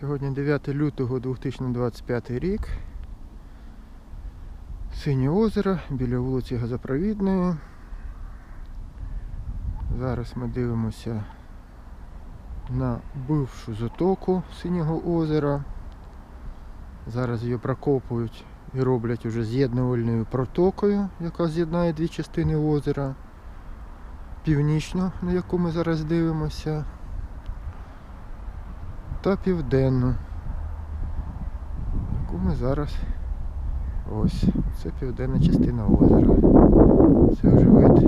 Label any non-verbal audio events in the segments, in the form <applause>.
Сьогодні 9 лютого 2025 рік. Синє озеро біля вулиці Газопровідної. Зараз ми дивимося на бившу затоку синього озера. Зараз її прокопують і роблять уже з'єднувальною протокою, яка з'єднає дві частини озера. Північну, на яку ми зараз дивимося, та південну, яку ми зараз ось. Це південна частина озера. Це вже вид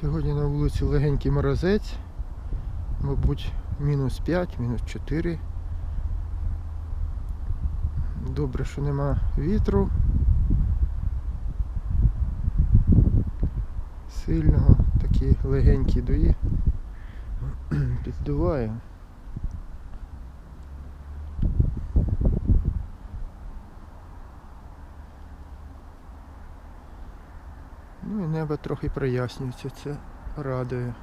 Сьогодні на вулиці легенький морозець, мабуть, мінус 5, мінус 4. Добре, що нема вітру. Сильного, такі легенькі дуї. <clears throat> Піддуває. Ну і небо трохи прояснюється, це радує.